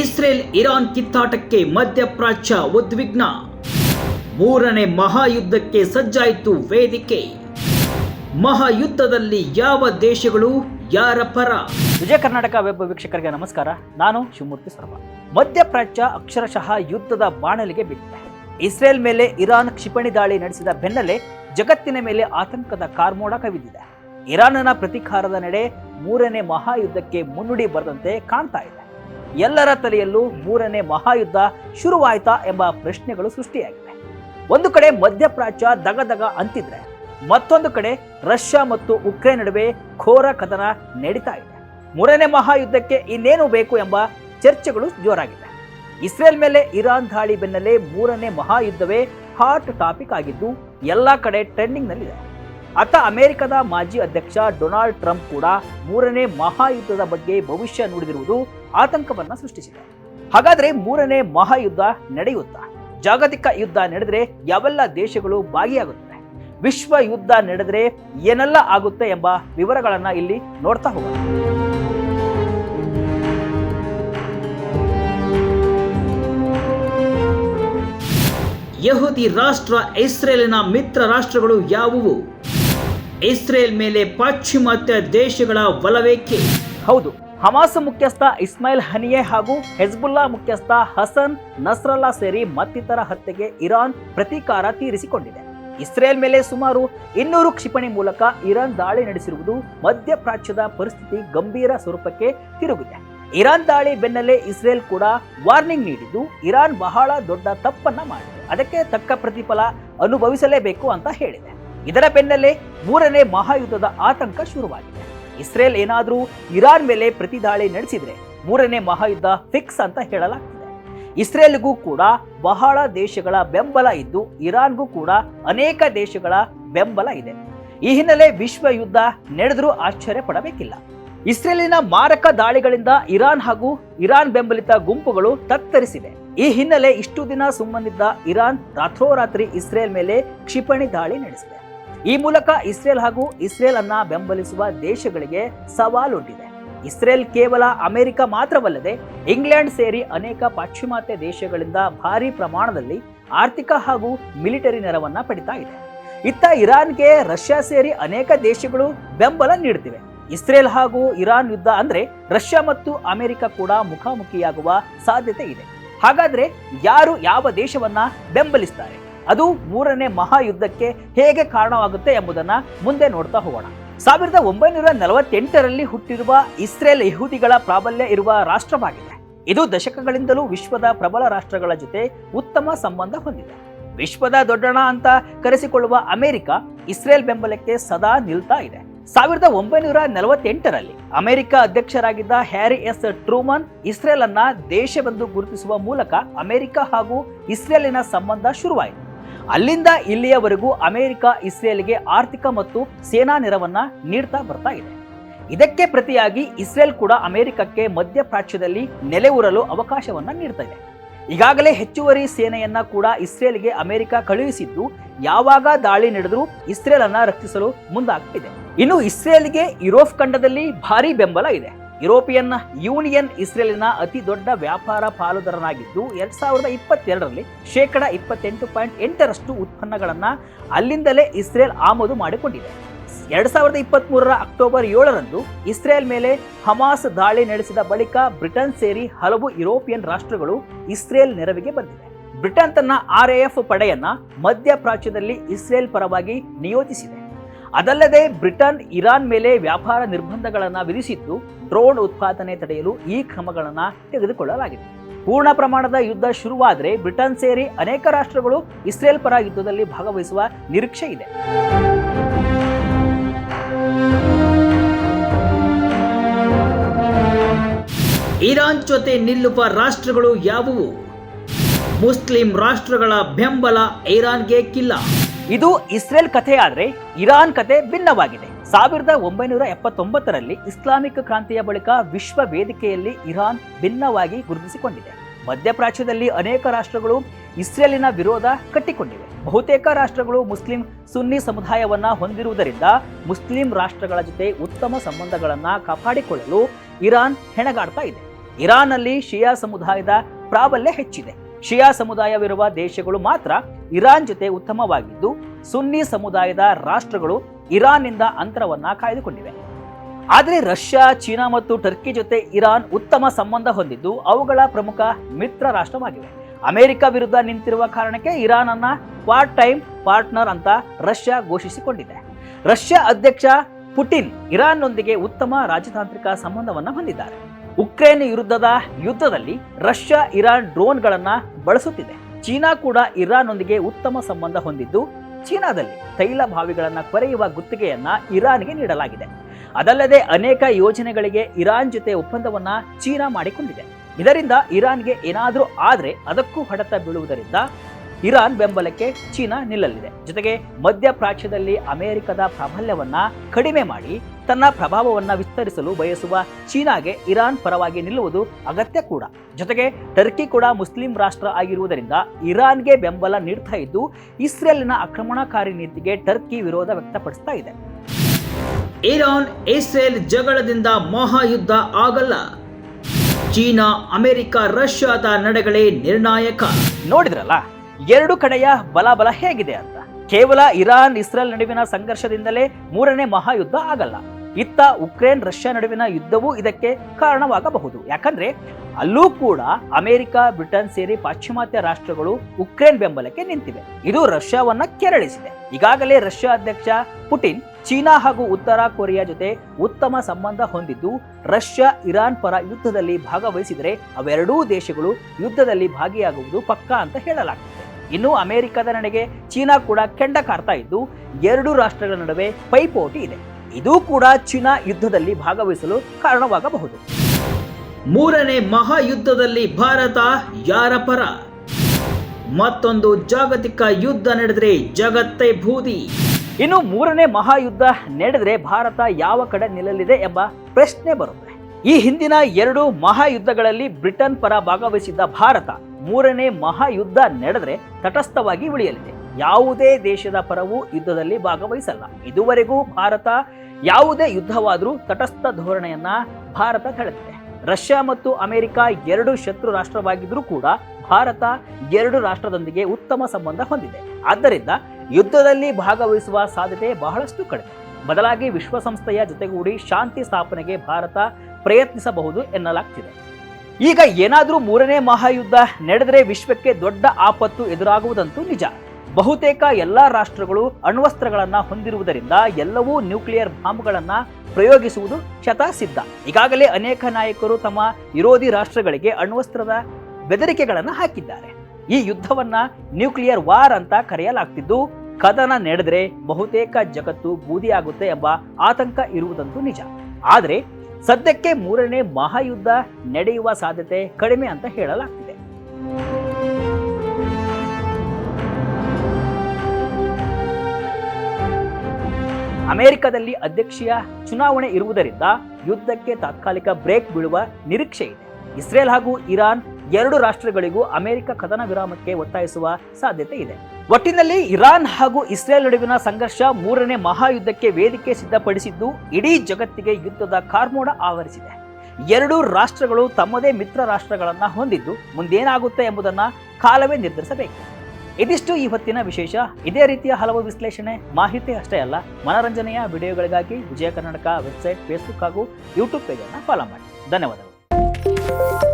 Israel Iran ಕಿತ್ತಾಟಕ್ಕೆ ಮಧ್ಯಪ್ರಾಚ್ಯ ಉದ್ವಿಗ್ನ. ಮೂರನೇ ಮಹಾಯುದ್ಧಕ್ಕೆ ಸಜ್ಜಾಯಿತು ವೇದಿಕೆ. ಮಹಾಯುದ್ಧದಲ್ಲಿ ಯಾವ ದೇಶಗಳು ಯಾರ ಪರ? ವಿಜಯ ಕರ್ನಾಟಕ ವೆಬ್ ವೀಕ್ಷಕರಿಗೆ ನಮಸ್ಕಾರ. ನಾನು ಶಿವಮೂರ್ತಿ ಸರ್ವ. ಮಧ್ಯಪ್ರಾಚ್ಯ ಅಕ್ಷರಶಃ ಯುದ್ಧದ ಬಾಣಲಿಗೆ ಬಿಟ್ಟಿದೆ. ಇಸ್ರೇಲ್ ಮೇಲೆ ಇರಾನ್ ಕ್ಷಿಪಣಿ ದಾಳಿ ನಡೆಸಿದ ಬೆನ್ನಲ್ಲೇ ಜಗತ್ತಿನ ಮೇಲೆ ಆತಂಕದ ಕಾರ್ಮೋಡ ಕವಿದಿದೆ. ಇರಾನ್ನ ಪ್ರತೀಕಾರದ ನಡೆ ಮೂರನೇ ಮಹಾಯುದ್ಧಕ್ಕೆ ಮುನ್ನುಡಿ ಬರದಂತೆ ಕಾಣ್ತಾ ಇದೆ. ಎಲ್ಲರ ತಲೆಯಲ್ಲೂ ಮೂರನೇ ಮಹಾಯುದ್ಧ ಶುರುವಾಯ್ತಾ ಎಂಬ ಪ್ರಶ್ನೆಗಳು ಸೃಷ್ಟಿಯಾಗಿವೆ. ಒಂದು ಕಡೆ ಮಧ್ಯಪ್ರಾಚ್ಯ ದಗದಗ ಅಂತಿದ್ರೆ, ಮತ್ತೊಂದು ಕಡೆ ರಷ್ಯಾ ಮತ್ತು ಉಕ್ರೇನ್ ನಡುವೆ ಘೋರ ಕದನ ನಡೀತಾ ಇದೆ. ಮೂರನೇ ಮಹಾಯುದ್ಧಕ್ಕೆ ಇನ್ನೇನು ಬೇಕು ಎಂಬ ಚರ್ಚೆಗಳು ಜೋರಾಗಿದೆ. ಇಸ್ರೇಲ್ ಮೇಲೆ ಇರಾನ್ ದಾಳಿ ಬೆನ್ನಲ್ಲೇ ಮೂರನೇ ಮಹಾಯುದ್ಧವೇ ಹಾಟ್ ಟಾಪಿಕ್ ಆಗಿದ್ದು, ಎಲ್ಲ ಕಡೆ ಟ್ರೆಂಡಿಂಗ್ನಲ್ಲಿದೆ ಅತ್ತ ಅಮೆರಿಕದ ಮಾಜಿ ಅಧ್ಯಕ್ಷ ಡೊನಾಲ್ಡ್ ಟ್ರಂಪ್ ಕೂಡ ಮೂರನೇ ಮಹಾಯುದ್ಧದ ಬಗ್ಗೆ ಭವಿಷ್ಯ ನುಡಿದಿರುವುದು ಆತಂಕವನ್ನ ಸೃಷ್ಟಿಸಿದೆ. ಹಾಗಾದ್ರೆ ಮೂರನೇ ಮಹಾಯುದ್ಧ ನಡೆಯುತ್ತಾ? ಜಾಗತಿಕ ಯುದ್ಧ ನಡೆದರೆ ಯಾವೆಲ್ಲ ದೇಶಗಳು ಭಾಗಿಯಾಗುತ್ತವೆ? ವಿಶ್ವ ಯುದ್ಧ ನಡೆದರೆ ಏನೆಲ್ಲ ಆಗುತ್ತೆ ಎಂಬ ವಿವರಗಳನ್ನ ಇಲ್ಲಿ ನೋಡ್ತಾ ಹೋಗೋಣ. ಯಹೂದಿ ರಾಷ್ಟ್ರ ಇಸ್ರೇಲಿನ ಮಿತ್ರ ರಾಷ್ಟ್ರಗಳು ಯಾವುವು? ಇಸ್ರೇಲ್ ಮೇಲೆ ಪಾಶ್ಚಿಮಾತ್ಯ ದೇಶಗಳ ಒಲವೇಕೆ? ಹೌದು, ಹಮಾಸ್ ಮುಖ್ಯಸ್ಥ ಇಸ್ಮಾಯಿಲ್ ಹನಿಯೆ ಹಾಗೂ ಹೆಜ್ಬುಲ್ಲಾ ಮುಖ್ಯಸ್ಥ ಹಸನ್ ನಸ್ರಲ್ಲಾ ಸೇರಿ ಮತ್ತಿತರ ಹತ್ಯೆಗೆ ಇರಾನ್ ಪ್ರತೀಕಾರ ತೀರಿಸಿಕೊಂಡಿದೆ. ಇಸ್ರೇಲ್ ಮೇಲೆ ಸುಮಾರು ಇನ್ನೂರು ಕ್ಷಿಪಣಿ ಮೂಲಕ ಇರಾನ್ ದಾಳಿ ನಡೆಸಿರುವುದು ಮಧ್ಯಪ್ರಾಚ್ಯದ ಪರಿಸ್ಥಿತಿ ಗಂಭೀರ ಸ್ವರೂಪಕ್ಕೆ ತಿರುಗಿದೆ. ಇರಾನ್ ದಾಳಿ ಬೆನ್ನಲ್ಲೇ ಇಸ್ರೇಲ್ ಕೂಡ ವಾರ್ನಿಂಗ್ ನೀಡಿದ್ದು, ಇರಾನ್ ಬಹಳ ದೊಡ್ಡ ತಪ್ಪನ್ನ ಮಾಡಿದೆ. ಅದಕ್ಕೆ ತಕ್ಕ ಪ್ರತಿಫಲ ಅನುಭವಿಸಲೇಬೇಕು ಅಂತ ಹೇಳಿದೆ. ಇದರ ಬೆನ್ನಲ್ಲೇ ಮೂರನೇ ಮಹಾಯುದ್ಧದ ಆತಂಕ ಶುರುವಾಗಿದೆ. ಇಸ್ರೇಲ್ ಏನಾದರೂ ಇರಾನ್ ಮೇಲೆ ಪ್ರತಿದಾಳಿ ನಡೆಸಿದ್ರೆ ಮೂರನೇ ಮಹಾಯುದ್ಧ ಫಿಕ್ಸ್ ಅಂತ ಹೇಳಲಾಗ್ತಿದೆ. ಇಸ್ರೇಲ್ಗೂ ಕೂಡ ಬಹಳ ದೇಶಗಳ ಬೆಂಬಲ ಇದ್ದು ಇರಾನ್ಗೂ ಕೂಡ ಅನೇಕ ದೇಶಗಳ ಬೆಂಬಲ ಇದೆ. ಈ ಹಿನ್ನೆಲೆ ವಿಶ್ವ ಯುದ್ಧ ನಡೆದರೂ ಆಶ್ಚರ್ಯ ಪಡಬೇಕಿಲ್ಲ. ಇಸ್ರೇಲಿನ ಮಾರಕ ದಾಳಿಗಳಿಂದ ಇರಾನ್ ಹಾಗೂ ಇರಾನ್ ಬೆಂಬಲಿತ ಗುಂಪುಗಳು ತತ್ತರಿಸಿವೆ. ಈ ಹಿನ್ನೆಲೆ ಇಷ್ಟು ದಿನ ಸುಮ್ಮನಿದ್ದ ಇರಾನ್ ರಾತ್ರೋರಾತ್ರಿ ಇಸ್ರೇಲ್ ಮೇಲೆ ಕ್ಷಿಪಣಿ ದಾಳಿ ನಡೆಸಿದೆ. ಈ ಮೂಲಕ ಇಸ್ರೇಲ್ ಹಾಗೂ ಇಸ್ರೇಲ್ ಅನ್ನ ಬೆಂಬಲಿಸುವ ದೇಶಗಳಿಗೆ ಸವಾಲೊಡ್ಡಿದೆ. ಇಸ್ರೇಲ್ ಕೇವಲ ಅಮೆರಿಕ ಮಾತ್ರವಲ್ಲದೆ ಇಂಗ್ಲೆಂಡ್ ಸೇರಿ ಅನೇಕ ಪಾಶ್ಚಿಮಾತ್ಯ ದೇಶಗಳಿಂದ ಭಾರಿ ಪ್ರಮಾಣದಲ್ಲಿ ಆರ್ಥಿಕ ಹಾಗೂ ಮಿಲಿಟರಿ ನೆರವನ್ನ ಪಡಿತಾ ಇದೆ. ಇತ್ತ ಇರಾನ್ಗೆ ರಷ್ಯಾ ಸೇರಿ ಅನೇಕ ದೇಶಗಳು ಬೆಂಬಲ ನೀಡುತ್ತಿವೆ. ಇಸ್ರೇಲ್ ಹಾಗೂ ಇರಾನ್ ಯುದ್ಧ ಅಂದ್ರೆ ರಷ್ಯಾ ಮತ್ತು ಅಮೆರಿಕ ಕೂಡ ಮುಖಾಮುಖಿಯಾಗುವ ಸಾಧ್ಯತೆ ಇದೆ. ಹಾಗಾದ್ರೆ ಯಾರು ಯಾವ ದೇಶವನ್ನ ಬೆಂಬಲಿಸ್ತಾರೆ? ಅದು ಮೂರನೇ ಮಹಾಯುದ್ಧಕ್ಕೆ ಹೇಗೆ ಕಾರಣವಾಗುತ್ತೆ ಎಂಬುದನ್ನ ಮುಂದೆ ನೋಡ್ತಾ ಹೋಗೋಣ. ಸಾವಿರದ ಒಂಬೈನೂರ ನಲವತ್ತೆಂಟರಲ್ಲಿ ಹುಟ್ಟಿರುವ ಇಸ್ರೇಲ್ ಯಹೂದಿಗಳ ಪ್ರಾಬಲ್ಯ ಇರುವ ರಾಷ್ಟ್ರವಾಗಿದೆ. ಇದು ದಶಕಗಳಿಂದಲೂ ವಿಶ್ವದ ಪ್ರಬಲ ರಾಷ್ಟ್ರಗಳ ಜೊತೆ ಉತ್ತಮ ಸಂಬಂಧ ಹೊಂದಿದೆ. ವಿಶ್ವದ ದೊಡ್ಡಣ ಅಂತ ಕರೆಸಿಕೊಳ್ಳುವ ಅಮೆರಿಕ ಇಸ್ರೇಲ್ ಬೆಂಬಲಕ್ಕೆ ಸದಾ ನಿಲ್ತಾ ಇದೆ. ಸಾವಿರದ ಒಂಬೈನೂರ ನಲವತ್ತೆಂಟರಲ್ಲಿ ಅಮೆರಿಕ ಅಧ್ಯಕ್ಷರಾಗಿದ್ದ ಹ್ಯಾರಿ ಎಸ್ ಟ್ರೂಮನ್ ಇಸ್ರೇಲ್ ಅನ್ನ ದೇಶವೆಂದು ಗುರುತಿಸುವ ಮೂಲಕ ಅಮೆರಿಕ ಹಾಗೂ ಇಸ್ರೇಲಿನ ಸಂಬಂಧ ಶುರುವಾಯಿತು. ಅಲ್ಲಿಂದ ಇಲ್ಲಿಯವರೆಗೂ ಅಮೆರಿಕ, ಇಸ್ರೇಲ್ಗೆ ಆರ್ಥಿಕ ಮತ್ತು ಸೇನಾ ನೆರವನ್ನ ನೀಡ್ತಾ ಬರ್ತಾ ಇದೆ. ಇದಕ್ಕೆ ಪ್ರತಿಯಾಗಿ ಇಸ್ರೇಲ್ ಕೂಡ ಅಮೆರಿಕಕ್ಕೆ ಮಧ್ಯಪ್ರಾಚ್ಯದಲ್ಲಿ ನೆಲೆ ಉರಲು ಅವಕಾಶವನ್ನ ನೀಡ್ತಾ ಇದೆ. ಈಗಾಗಲೇ ಹೆಚ್ಚುವರಿ ಸೇನೆಯನ್ನ ಕೂಡ ಇಸ್ರೇಲ್ಗೆ ಅಮೆರಿಕ ಕಳುಹಿಸಿದ್ದು, ಯಾವಾಗ ದಾಳಿ ನಡೆದರೂ ಇಸ್ರೇಲ್ ಅನ್ನ ರಕ್ಷಿಸಲು ಮುಂದಾಗ್ತಿದೆ. ಇನ್ನು ಇಸ್ರೇಲ್ಗೆ ಯುರೋಪ್ ಖಂಡದಲ್ಲಿ ಭಾರಿ ಬೆಂಬಲ ಇದೆ. ಯುರೋಪಿಯನ್ ಯೂನಿಯನ್ ಇಸ್ರೇಲಿನ ಅತಿ ದೊಡ್ಡ ವ್ಯಾಪಾರ ಪಾಲುದಾರನಾಗಿದ್ದು ಎರಡ್ ಸಾವಿರದ ಇಪ್ಪತ್ತೆರಡರಲ್ಲಿ ಶೇಕಡ ಇಪ್ಪತ್ತೆಂಟು ಪಾಯಿಂಟ್ ಎಂಟರಷ್ಟು ಉತ್ಪನ್ನಗಳನ್ನ ಅಲ್ಲಿಂದಲೇ ಇಸ್ರೇಲ್ ಆಮದು ಮಾಡಿಕೊಂಡಿದೆ. ಎರಡ್ ಸಾವಿರದ ಇಪ್ಪತ್ತ್ ಮೂರರ ಅಕ್ಟೋಬರ್ ಏಳರಂದು ಇಸ್ರೇಲ್ ಮೇಲೆ ಹಮಾಸ್ ದಾಳಿ ನಡೆಸಿದ ಬಳಿಕ ಬ್ರಿಟನ್ ಸೇರಿ ಹಲವು ಯುರೋಪಿಯನ್ ರಾಷ್ಟ್ರಗಳು ಇಸ್ರೇಲ್ ನೆರವಿಗೆ ಬಂದಿವೆ. ಬ್ರಿಟನ್ ತನ್ನ ಆರ್ ಎಫ್ ಪಡೆಯನ್ನ ಮಧ್ಯಪ್ರಾಚ್ಯದಲ್ಲಿ ಇಸ್ರೇಲ್ ಪರವಾಗಿ ನಿಯೋಜಿಸಿದೆ. ಅದಲ್ಲದೆ ಬ್ರಿಟನ್, ಇರಾನ್ ಮೇಲೆ ವ್ಯಾಪಾರ ನಿರ್ಬಂಧಗಳನ್ನು ವಿಧಿಸಿದ್ದು ಡ್ರೋನ್ ಉತ್ಪಾದನೆ ತಡೆಯಲು ಈ ಕ್ರಮಗಳನ್ನು ತೆಗೆದುಕೊಳ್ಳಲಾಗಿದೆ. ಪೂರ್ಣ ಪ್ರಮಾಣದ ಯುದ್ಧ ಶುರುವಾದರೆ ಬ್ರಿಟನ್ ಸೇರಿ ಅನೇಕ ರಾಷ್ಟ್ರಗಳು ಇಸ್ರೇಲ್ ಪರ ಯುದ್ಧದಲ್ಲಿ ಭಾಗವಹಿಸುವ ನಿರೀಕ್ಷೆ ಇದೆ. ಇರಾನ್ ಜೊತೆ ನಿಲ್ಲುವ ರಾಷ್ಟ್ರಗಳು ಯಾವುವು? ಮುಸ್ಲಿಂ ರಾಷ್ಟ್ರಗಳ ಬೆಂಬಲ ಇರಾನ್ಗೆ ಕಿಲ್ಲ. ಇದು ಇಸ್ರೇಲ್ ಕಥೆ ಆದರೆ ಇರಾನ್ ಕಥೆ ಭಿನ್ನವಾಗಿದೆ. ಸಾವಿರದ ಒಂಬೈನೂರ ಎಪ್ಪತ್ತೊಂಬತ್ತರಲ್ಲಿ ಇಸ್ಲಾಮಿಕ್ ಕ್ರಾಂತಿಯ ಬಳಿಕ ವಿಶ್ವ ವೇದಿಕೆಯಲ್ಲಿ ಇರಾನ್ ಭಿನ್ನವಾಗಿ ಗುರುತಿಸಿಕೊಂಡಿದೆ. ಮಧ್ಯಪ್ರಾಚ್ಯದಲ್ಲಿ ಅನೇಕ ರಾಷ್ಟ್ರಗಳು ಇಸ್ರೇಲಿನ ವಿರೋಧ ಕಟ್ಟಿಕೊಂಡಿವೆ. ಬಹುತೇಕ ರಾಷ್ಟ್ರಗಳು ಮುಸ್ಲಿಂ ಸುನ್ನಿ ಸಮುದಾಯವನ್ನ ಹೊಂದಿರುವುದರಿಂದ ಮುಸ್ಲಿಂ ರಾಷ್ಟ್ರಗಳ ಜೊತೆ ಉತ್ತಮ ಸಂಬಂಧಗಳನ್ನ ಕಾಪಾಡಿಕೊಳ್ಳಲು ಇರಾನ್ ಹೆಣಗಾಡ್ತಾ ಇದೆ. ಇರಾನ್ನಲ್ಲಿ ಶಿಯಾ ಸಮುದಾಯದ ಪ್ರಾಬಲ್ಯ ಹೆಚ್ಚಿದೆ. ಶಿಯಾ ಸಮುದಾಯವಿರುವ ದೇಶಗಳು ಮಾತ್ರ ಇರಾನ್ ಜೊತೆ ಉತ್ತಮವಾಗಿದ್ದು, ಸುನ್ನಿ ಸಮುದಾಯದ ರಾಷ್ಟ್ರಗಳು ಇರಾನ್ನಿಂದ ಅಂತರವನ್ನ ಕಾಯ್ದುಕೊಂಡಿವೆ. ಆದರೆ ರಷ್ಯಾ, ಚೀನಾ ಮತ್ತು ಟರ್ಕಿ ಜೊತೆ ಇರಾನ್ ಉತ್ತಮ ಸಂಬಂಧ ಹೊಂದಿದ್ದು, ಅವುಗಳ ಪ್ರಮುಖ ಮಿತ್ರ ರಾಷ್ಟ್ರವಾಗಿವೆ. ಅಮೆರಿಕ ವಿರುದ್ಧ ನಿಂತಿರುವ ಕಾರಣಕ್ಕೆ ಇರಾನ್ ಅನ್ನ ಪಾರ್ಟ್ ಟೈಮ್ ಪಾರ್ಟ್ನರ್ ಅಂತ ರಷ್ಯಾ ಘೋಷಿಸಿಕೊಂಡಿದೆ. ರಷ್ಯಾ ಅಧ್ಯಕ್ಷ ಪುಟಿನ್ ಇರಾನ್ನೊಂದಿಗೆ ಉತ್ತಮ ರಾಜತಾಂತ್ರಿಕ ಸಂಬಂಧವನ್ನು ಹೊಂದಿದ್ದಾರೆ. ಉಕ್ರೇನ್ ವಿರುದ್ಧದ ಯುದ್ಧದಲ್ಲಿ ರಷ್ಯಾ ಇರಾನ್ ಡ್ರೋನ್ಗಳನ್ನು ಬಳಸುತ್ತಿದೆ. ಚೀನಾ ಕೂಡ ಇರಾನ್ನೊಂದಿಗೆ ಉತ್ತಮ ಸಂಬಂಧ ಹೊಂದಿದ್ದು, ಚೀನಾದಲ್ಲಿ ತೈಲ ಬಾವಿಗಳನ್ನ ಕೊರೆಯುವ ಗುತ್ತಿಗೆಯನ್ನ ಇರಾನ್ಗೆ ನೀಡಲಾಗಿದೆ. ಅದಲ್ಲದೆ ಅನೇಕ ಯೋಜನೆಗಳಿಗೆ ಇರಾನ್ ಜೊತೆ ಒಪ್ಪಂದವನ್ನ ಚೀನಾ ಮಾಡಿಕೊಂಡಿದೆ. ಇದರಿಂದ ಇರಾನ್ಗೆ ಏನಾದರೂ ಆದರೆ ಅದಕ್ಕೂ ಹೊಡೆತ ಬೀಳುವುದರಿಂದ ಇರಾನ್ ಬೆಂಬಲಕ್ಕೆ ಚೀನಾ ನಿಲ್ಲಲಿದೆ. ಜೊತೆಗೆ ಮಧ್ಯಪ್ರಾಚ್ಯದಲ್ಲಿ ಅಮೆರಿಕದ ಪ್ರಾಬಲ್ಯವನ್ನ ಕಡಿಮೆ ಮಾಡಿ ತನ್ನ ಪ್ರಭಾವವನ್ನ ವಿಸ್ತರಿಸಲು ಬಯಸುವ ಚೀನಾಗೆ ಇರಾನ್ ಪರವಾಗಿ ನಿಲ್ಲುವುದು ಅಗತ್ಯ ಕೂಡ. ಜೊತೆಗೆ ಟರ್ಕಿ ಕೂಡ ಮುಸ್ಲಿಂ ರಾಷ್ಟ್ರ ಆಗಿರುವುದರಿಂದ ಇರಾನ್ಗೆ ಬೆಂಬಲ ನೀಡ್ತಾ ಇದ್ದು ಇಸ್ರೇಲಿನ ಆಕ್ರಮಣಕಾರಿ ನೀತಿಗೆ ಟರ್ಕಿ ವಿರೋಧ ವ್ಯಕ್ತಪಡಿಸ್ತಾ ಇದೆ. ಇರಾನ್ ಇಸ್ರೇಲ್ ಜಗಳದಿಂದ ಮಹಾಯುದ್ಧ ಆಗಲ್ಲ. ಚೀನಾ ಅಮೆರಿಕ ರಷ್ಯಾದ ನಡೆಗಳೇ ನಿರ್ಣಾಯಕ. ನೋಡಿದ್ರಲ್ಲ? ಎರಡು ಕಡೆಯ ಬಲಾಬಲ ಹೇಗಿದೆ ಅಂತ. ಕೇವಲ ಇರಾನ್, ಇಸ್ರೇಲ್ ನಡುವಿನ ಸಂಘರ್ಷದಿಂದಲೇ ಮೂರನೇ ಮಹಾಯುದ್ಧ ಆಗಲ್ಲ. ಇತ್ತ ಉಕ್ರೇನ್, ರಷ್ಯಾ ನಡುವಿನ ಯುದ್ಧವೂ ಇದಕ್ಕೆ ಕಾರಣವಾಗಬಹುದು. ಯಾಕಂದ್ರೆ ಅಲ್ಲೂ ಕೂಡ ಅಮೆರಿಕ, ಬ್ರಿಟನ್ ಸೇರಿ ಪಾಶ್ಚಿಮಾತ್ಯ ರಾಷ್ಟ್ರಗಳು ಉಕ್ರೇನ್ ಬೆಂಬಲಕ್ಕೆ ನಿಂತಿವೆ. ಇದು ರಷ್ಯಾವನ್ನ ಕೆರಳಿಸಿದೆ. ಈಗಾಗಲೇ ರಷ್ಯಾ ಅಧ್ಯಕ್ಷ ಪುಟಿನ್ ಚೀನಾ ಹಾಗೂ ಉತ್ತರ ಕೊರಿಯಾ ಜೊತೆ ಉತ್ತಮ ಸಂಬಂಧ ಹೊಂದಿದ್ದು, ರಷ್ಯಾ, ಇರಾನ್ ಪರ ಯುದ್ಧದಲ್ಲಿ ಭಾಗವಹಿಸಿದರೆ ಅವೆರಡೂ ದೇಶಗಳು ಯುದ್ಧದಲ್ಲಿ ಭಾಗಿಯಾಗುವುದು ಪಕ್ಕಾ ಅಂತ ಹೇಳಲಾಗ್ತಿದೆ. ಇನ್ನು ಅಮೆರಿಕದ ನಡೆಗೆ ಚೀನಾ ಕೂಡ ಕೆಂಡ ಕಾರ್ತಾ ಇದ್ದು ಎರಡು ರಾಷ್ಟ್ರಗಳ ನಡುವೆ ಪೈಪೋಟಿ ಇದೆ. ಇದೂ ಕೂಡ ಚೀನಾ ಯುದ್ಧದಲ್ಲಿ ಭಾಗವಹಿಸಲು ಕಾರಣವಾಗಬಹುದು. ಮೂರನೇ ಮಹಾಯುದ್ಧದಲ್ಲಿ ಭಾರತ ಯಾರ ಪರ? ಮತ್ತೊಂದು ಜಾಗತಿಕ ಯುದ್ಧ ನಡೆದರೆ ಜಗತ್ತೇ ಬೂದಿ ಇನ್ನು ಮೂರನೇ ಮಹಾಯುದ್ಧ ನಡೆದರೆ ಭಾರತ ಯಾವ ಕಡೆ ನಿಲ್ಲಲಿದೆ ಎಂಬ ಪ್ರಶ್ನೆ ಬರುತ್ತೆ. ಈ ಹಿಂದಿನ ಎರಡು ಮಹಾಯುದ್ಧಗಳಲ್ಲಿ ಬ್ರಿಟನ್ ಪರ ಭಾಗವಹಿಸಿದ್ದ ಭಾರತ ಮೂರನೇ ಮಹಾಯುದ್ಧ ನಡೆದರೆ ತಟಸ್ಥವಾಗಿ ಉಳಿಯಲಿದೆ. ಯಾವುದೇ ದೇಶದ ಪರವೂ ಯುದ್ಧದಲ್ಲಿ ಭಾಗವಹಿಸಲ್ಲ. ಇದುವರೆಗೂ ಭಾರತ ಯಾವುದೇ ಯುದ್ಧವಾದರೂ ತಟಸ್ಥ ಧೋರಣೆಯನ್ನ ಭಾರತ ತಳೆದಿದೆ ರಷ್ಯಾ ಮತ್ತು ಅಮೆರಿಕ ಎರಡು ಶತ್ರು ರಾಷ್ಟ್ರವಾಗಿದ್ರೂ ಕೂಡ ಭಾರತ ಎರಡು ರಾಷ್ಟ್ರದೊಂದಿಗೆ ಉತ್ತಮ ಸಂಬಂಧ ಹೊಂದಿದೆ. ಆದ್ದರಿಂದ ಯುದ್ಧದಲ್ಲಿ ಭಾಗವಹಿಸುವ ಸಾಧ್ಯತೆ ಬಹಳಷ್ಟು ಕಡಿಮೆ. ಬದಲಾಗಿ ವಿಶ್ವಸಂಸ್ಥೆಯ ಜೊತೆಗೂಡಿ ಶಾಂತಿ ಸ್ಥಾಪನೆಗೆ ಭಾರತ ಪ್ರಯತ್ನಿಸಬಹುದು ಎನ್ನಲಾಗ್ತಿದೆ. ಈಗ ಏನಾದರೂ ಮೂರನೇ ಮಹಾಯುದ್ಧ ನಡೆದರೆ ವಿಶ್ವಕ್ಕೆ ದೊಡ್ಡ ಆಪತ್ತು ಎದುರಾಗುವುದಂತೂ ನಿಜ. ಬಹುತೇಕ ಎಲ್ಲಾ ರಾಷ್ಟ್ರಗಳು ಅಣ್ವಸ್ತ್ರಗಳನ್ನು ಹೊಂದಿರುವುದರಿಂದ ಎಲ್ಲವೂ ನ್ಯೂಕ್ಲಿಯರ್ ಬಾಂಬ್ಗಳನ್ನು ಪ್ರಯೋಗಿಸುವುದು ಶತಸಿದ್ಧ. ಈಗಾಗಲೇ ಅನೇಕ ನಾಯಕರು ತಮ್ಮ ವಿರೋಧಿ ರಾಷ್ಟ್ರಗಳಿಗೆ ಅಣ್ವಸ್ತ್ರದ ಬೆದರಿಕೆಗಳನ್ನು ಹಾಕಿದ್ದಾರೆ. ಈ ಯುದ್ಧವನ್ನ ನ್ಯೂಕ್ಲಿಯರ್ ವಾರ್ ಅಂತ ಕರೆಯಲಾಗ್ತಿದ್ದು, ಕದನ ನಡೆದರೆ ಬಹುತೇಕ ಜಗತ್ತು ಬೂದಿಯಾಗುತ್ತೆ ಎಂಬ ಆತಂಕ ಇರುವುದಂತೂ ನಿಜ. ಆದರೆ ಸದ್ಯಕ್ಕೆ ಮೂರನೇ ಮಹಾಯುದ್ಧ ನಡೆಯುವ ಸಾಧ್ಯತೆ ಕಡಿಮೆ ಅಂತ ಹೇಳಲಾಗ್ತಿದೆ. ಅಮೆರಿಕದಲ್ಲಿ ಅಧ್ಯಕ್ಷೀಯ ಚುನಾವಣೆ ಇರುವುದರಿಂದ ಯುದ್ಧಕ್ಕೆ ತಾತ್ಕಾಲಿಕ ಬ್ರೇಕ್ ಬೀಳುವ ನಿರೀಕ್ಷೆ ಇದೆ. ಇಸ್ರೇಲ್ ಹಾಗೂ ಇರಾನ್ ಎರಡು ರಾಷ್ಟ್ರಗಳಿಗೂ ಅಮೆರಿಕ ಕದನ ವಿರಾಮಕ್ಕೆ ಒತ್ತಾಯಿಸುವ ಸಾಧ್ಯತೆ ಇದೆ. ಒಟ್ಟಿನಲ್ಲಿ ಇರಾನ್ ಹಾಗೂ ಇಸ್ರೇಲ್ ನಡುವಿನ ಸಂಘರ್ಷ ಮೂರನೇ ಮಹಾಯುದ್ಧಕ್ಕೆ ವೇದಿಕೆ ಸಿದ್ಧಪಡಿಸಿದ್ದು ಇಡೀ ಜಗತ್ತಿಗೆ ಯುದ್ಧದ ಕಾರ್ಮೋಡ ಆವರಿಸಿದೆ. ಎರಡೂ ರಾಷ್ಟ್ರಗಳು ತಮ್ಮದೇ ಮಿತ್ರ ರಾಷ್ಟ್ರಗಳನ್ನ ಹೊಂದಿದ್ದು ಮುಂದೇನಾಗುತ್ತೆ ಎಂಬುದನ್ನ ಕಾಲವೇ ನಿರ್ಧರಿಸಬೇಕು. ಇದಿಷ್ಟು ಇವತ್ತಿನ ವಿಶೇಷ. ಇದೇ ರೀತಿಯ ಹಲವು ವಿಶ್ಲೇಷಣೆ, ಮಾಹಿತಿ ಅಷ್ಟೇ ಅಲ್ಲ, ಮನರಂಜನೆಯ ವಿಡಿಯೋಗಳಿಗಾಗಿ ವಿಜಯ ಕರ್ನಾಟಕ ವೆಬ್ಸೈಟ್, ಫೇಸ್ಬುಕ್ ಹಾಗೂ ಯೂಟ್ಯೂಬ್ ಪೇಜನ್ನು ಫಾಲೋ ಮಾಡಿ. ಧನ್ಯವಾದಗಳು.